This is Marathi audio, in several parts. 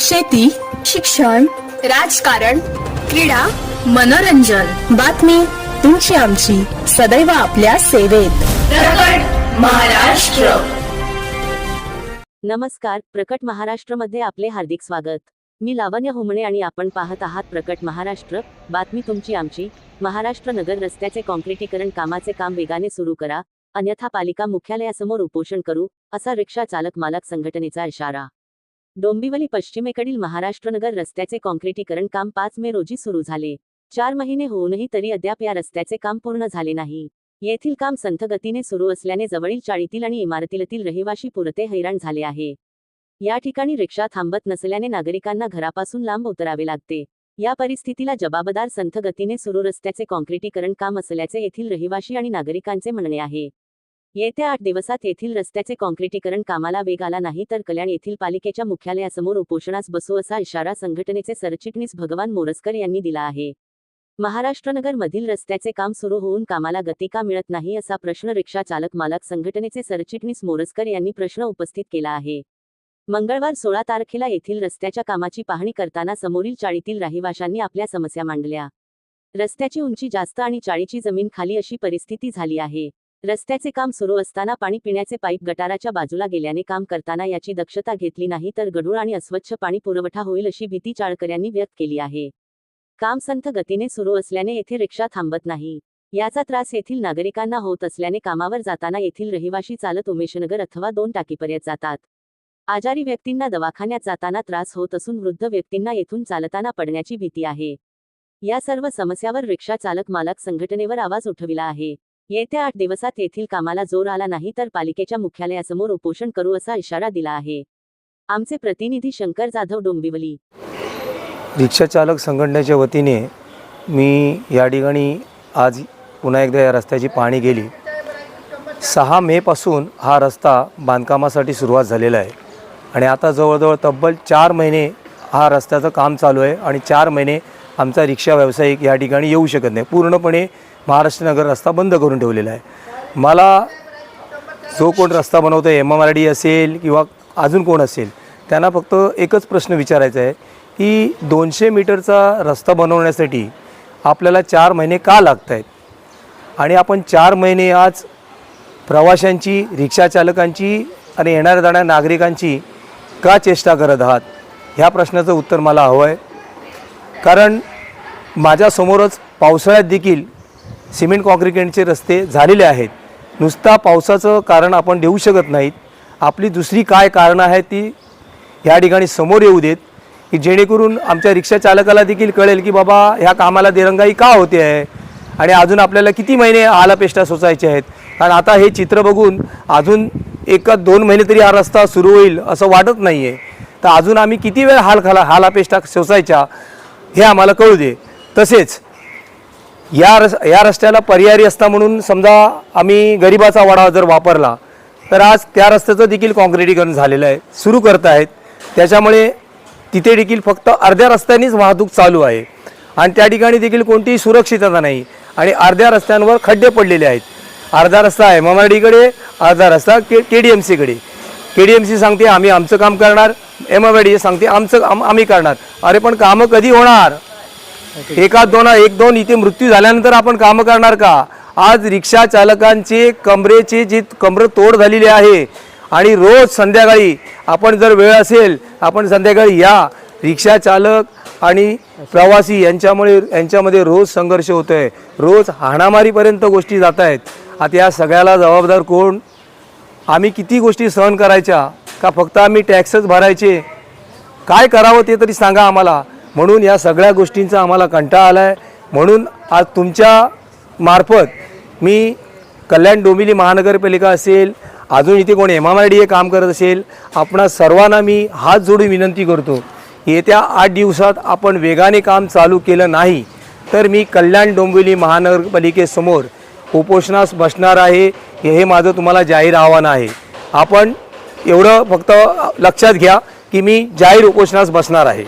शेती शिक्षण राजकारण क्रीडा मनोरंजन. बातमी तुमची आमची. सदैव आपल्या सेवेत. महाराष्ट्र. नमस्कार प्रकट महाराष्ट्रमध्ये आपले हार्दिक स्वागत. मी लावण्य होमणे आणि आपण पाहत आहात प्रकट महाराष्ट्र. बातमी तुमची आमची. महाराष्ट्र नगर रस्त्याचे कॉन्क्रिटीकरण कामाचे काम वेगाने सुरू करा. अन्यथा पालिका मुख्यालयासमोर उपोषण करू असा रिक्षा चालक मालक संघटनेचा इशारा. डोंबिवली पश्चिमेकडील महाराष्ट्रनगर रस्त्याचे कॉन्क्रिटीकरण काम पाच मे रोजी सुरू झाले. चार महिने होऊनही तरी अद्याप या रस्त्याचे काम पूर्ण झाले नाही. येथील काम संथ गतीने सुरू असल्याने जवळील चाळीतील आणि इमारतीतील रहिवाशी पुरते हैराण झाले आहे. या ठिकाणी रिक्षा थांबत नसल्याने नागरिकांना घरापासून लांब उतरावे लागते. या परिस्थितीला जबाबदार संथ गतीने सुरू रस्त्याचे कॉन्क्रिटीकरण काम असल्याचे येथील रहिवाशी आणि नागरिकांचे म्हणणे आहे. येत्या आठ दिवसात येथील रस्त्याचे कॉन्क्रिटीकरण कामाला वेग आला नाही तर कल्याण येथील पालिकेच्या मुख्यालयासमोर उपोषणास बसू असा इशारा संघटनेचे सरचिटणीस भगवान मोरसकर यांनी दिला आहे. महाराष्ट्रनगर मधील रस्त्याचे काम सुरू होऊन कामाला गती का मिळत नाही असा प्रश्न रिक्षा चालक मालक संघटनेचे सरचिटणीस मोरसकर यांनी प्रश्न उपस्थित केला आहे. मंगळवार सोळा तारखेला येथील रस्त्याच्या कामाची पाहणी करताना समोरील चाळीतील रहिवाशांनी आपल्या समस्या मांडल्या. रस्त्याची उंची जास्त आणि चाळीची जमीन खाली अशी परिस्थिती झाली आहे. रस्त्याचे काम सुरू असताना पाणी पिण्याचे पाईप गटाराच्या बाजूला गेल्याने काम करताना याची दक्षता घेतली नाही तर गढूळ आणि अस्वच्छ पाणी पुरवठा होईल अशी भीती चाळकऱ्यांनी व्यक्त केली आहे. काम संथ गतीने सुरू असल्याने येथे रिक्षा थांबत नाही. याचा त्रास येथील नागरिकांना होत असल्याने कामावर जाताना येथील रहिवाशी चालत उमेशनगर अथवा दोन टाकीपर्यंत जातात. आजारी व्यक्तींना दवाखान्यात जाताना त्रास होत असून वृद्ध व्यक्तींना येथून चालताना पडण्याची भीती आहे. या सर्व समस्यावर रिक्षा चालक मालक संघटनेवर आवाज उठविला आहे. येत्या आठ दिवसात येथील कामाला जोर आला नाही तर पालिकेच्या मुख्यालयासमोर उपोषण करू असा इशारा दिला आहे. आमचे प्रतिनिधी शंकर जाधव डोंबिवली. रिक्षाचालक संघटनेच्या वतीने मी या ठिकाणी आज पुन्हा एकदा या रस्त्याची पाहणी केली. सहा मेपासून हा रस्ता बांधकामासाठी सुरुवात झालेला आहे. आणि आता जवळजवळ तब्बल चार महिने हा रस्त्याचं काम चालू आहे आणि चार महिने आमचा रिक्षा व्यावसायिक या ठिकाणी येऊ शकत नाही. पूर्णपणे महाराष्ट्र नगर रस्ता बंद करून ठेवलेला आहे. मला जो कोण रस्ता बनवतो एम एम आर डी असेल किंवा अजून कोण असेल त्यांना फक्त एकच प्रश्न विचारायचा आहे की दोनशे मीटरचा रस्ता बनवण्यासाठी आपल्याला चार महिने का लागत आहेत आणि आपण चार महिने आज प्रवाशांची रिक्षाचालकांची आणि येणाऱ्या जाणाऱ्या नागरिकांची का चेष्टा करत आहात? ह्या प्रश्नाचं उत्तर मला हवं आहे. कारण माझ्यासमोरच पावसाळ्यात देखील सिमेंट कॉन्क्रिटेडचे रस्ते झालेले आहेत. नुसता पावसाचं कारण आपण देऊ शकत नाहीत. आपली दुसरी काय कारणं आहेत ती या ठिकाणी समोर येऊ देत की जेणेकरून आमच्या रिक्षा चालकाला देखील कळेल की बाबा ह्या कामाला दिरंगाई का होते आहे? आणि अजून आपल्याला किती महिने आलापेष्टा सोचायचे आहेत? कारण आता हे चित्र बघून अजून एका दोन महिने तरी हा रस्ता सुरू होईल असं वाटत नाही आहे तर अजून आम्ही किती वेळ हाल खाला हालापेष्टा सोसायच्या? हे आम्हाला कळू दे. तसेच या रस या रस्त्याला पर्यायी रस्ता म्हणून समजा आम्ही गरिबाचा वडा जर वापरला तर आज त्या रस्त्याचं देखील काँक्रिटीकरण झालेलं आहे सुरू करत आहेत. त्याच्यामुळे तिथे देखील फक्त अर्ध्या रस्त्यानेच वाहतूक चालू आहे. आणि त्या ठिकाणी देखील कोणतीही सुरक्षितता नाही. आणि अर्ध्या रस्त्यांवर खड्डे पडलेले आहेत. अर्धा रस्ता आहे ममाडीकडे अर्धा रस्ता के के डी एम सीकडे के डी एम सी सांगते आम्ही आमचं काम करणार एम एम डी सांगते आमचं आम- आम्ही करणार. अरे पण कामं कधी होणार? एका दोन एक दोन इथे मृत्यू झाल्यानंतर आपण कामं करणार का? आज रिक्षा चालकांचे कमरेचे जी कमरे तोड झालेली आहे आणि रोज संध्याकाळी आपण जर वेळ असेल आपण संध्याकाळी या. रिक्षा चालक आणि प्रवासी यांच्यामुळे यांच्यामध्ये रोज संघर्ष होतो आहे रोज हाणामारीपर्यंत गोष्टी जात आहेत आता या सगळ्याला जबाबदार कोण? आम्ही किती गोष्टी सहन करायच्या का फक्त आम्ही टॅक्सच भरायचे? काय करावं ते तरी सांगा आम्हाला. म्हणून या सगळ्या गोष्टींचा आम्हाला कंटाळा आला आहे म्हणून आज तुमच्या मार्फत मी कल्याण डोंबिवली महानगरपालिका असेल अजून इथे कोण M M R D A काम करत असेल आपणा सर्वांना मी हात जोडून विनंती करतो येत्या आठ दिवसात आपण वेगाने काम चालू केलं नाही तर मी कल्याण डोंबिवली महानगरपालिकेसमोर उपोषणास बसणार आहे हे माझं तुम्हाला जाहीर आव्हान आहे. आपण एवढं फक्त लक्षात घ्या की मी जाहीर उपोषणास बसणार आहे.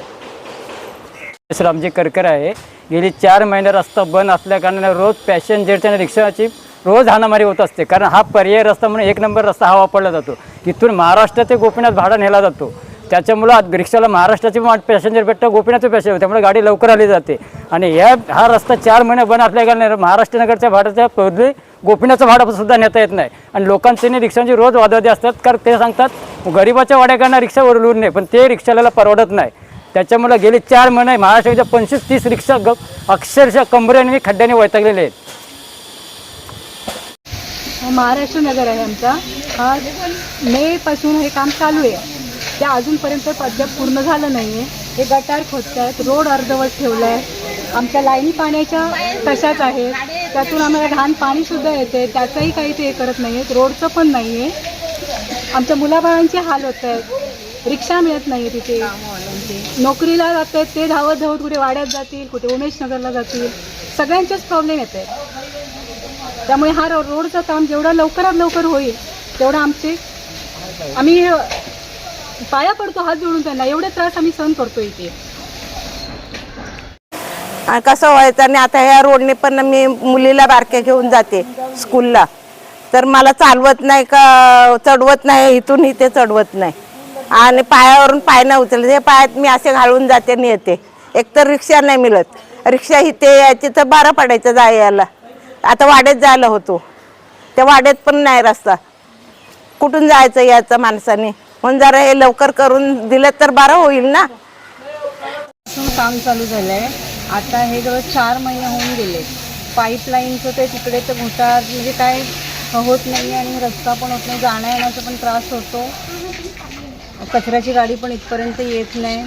रामजी करकर आहे. गेली चार महिने रस्ता बंद असल्याकारणाने रोज पॅसेंजरच्या आणि रिक्षाची रोज हाणामारी होत असते. कारण हा पर्याय रस्ता म्हणून एक नंबर रस्ता हा वापरला जातो. इथून महाराष्ट्र ते गोपीनाथ भाडा नेला जातो. त्याच्यामुळं आज रिक्षाला महाराष्ट्राचे पॅसेंजर भेटतं गोपीनाथचं पॅसेंजर त्यामुळे गाडी लवकर आली जाते. आणि या हा रस्ता चार महिने बंद असल्या महाराष्ट्र नगरच्या भाड्याच्या बदली गोपीनाथचं भाडं सुद्धा नेता येत नाही. आणि लोकांचे रिक्षांची रोज वादळी असतात कारण ते सांगतात गरीबाच्या वाड्याकडनं रिक्षा लून नाही पण ते रिक्षाला परवडत नाही. त्याच्यामुळे गेले चार महिने महाराष्ट्राच्या पंचवीस तीस रिक्षा ग अक्षरशः कमरेने खड्ड्याने वैतागलेले आहेत. महाराष्ट्र नगर आहे आमचा. हा हे काम चालू आहे. ते अजूनपर्यंत अद्याप पूर्ण झालं नाही आहे हे गटार खोदत आहेत रोड अर्धवट ठेवलं आहे आमच्या लाईनी पाण्याच्या तशाच आहेत. त्यातून आम्हाला घाण पाणीसुद्धा येते. त्याचंही काही ते हे करत नाही आहेत रोडचं पण नाही आहे आमच्या मुलाबाळांचे हाल होत आहेत रिक्षा मिळत नाही तिथे. नोकरीला जात आहेत ते धावत धावत कुठे वाड्यात जातील कुठे उमेशनगरला जातील. सगळ्यांचेच प्रॉब्लेम येत आहेत त्यामुळे हा रोडचं काम जेवढा लवकरात लवकर होईल तेवढं आमचे आम्ही पाया पडतो हात जोडून त्यांना. एवढे त्रास आम्ही सहन करतो इथे. आणि कसं व्हायचं आणि आता ह्या रोडने पण मी मुलीला बारक्या घेऊन जाते स्कूलला. तर मला चालवत नाही का चढवत नाही इथून इथे चढवत नाही. आणि पायावरून पाय नाही उचलत. हे पायात मी असे घालून जाते आणि येते. एकतर रिक्षा नाही मिळत. रिक्षा इथे यायची तर बारा पडायचं जायला. आता वाड्यात जायला होतो. त्या वाड्यात पण नाही रस्ता. कुठून जायचं याचं माणसाने? म्हणून जरा हे लवकर करून दिलं तर बरं होईल ना. काम चालू झालं आहे आता हे जवळ चार महिने होऊन गेले. पाईपलाईनचं ते तिकडे तर घुटार म्हणजे काय होत नाही आणि रस्ता पण होत नाही जाण्या येण्याचा पण त्रास होतो. कचऱ्याची गाडी पण इथपर्यंत येत नाही.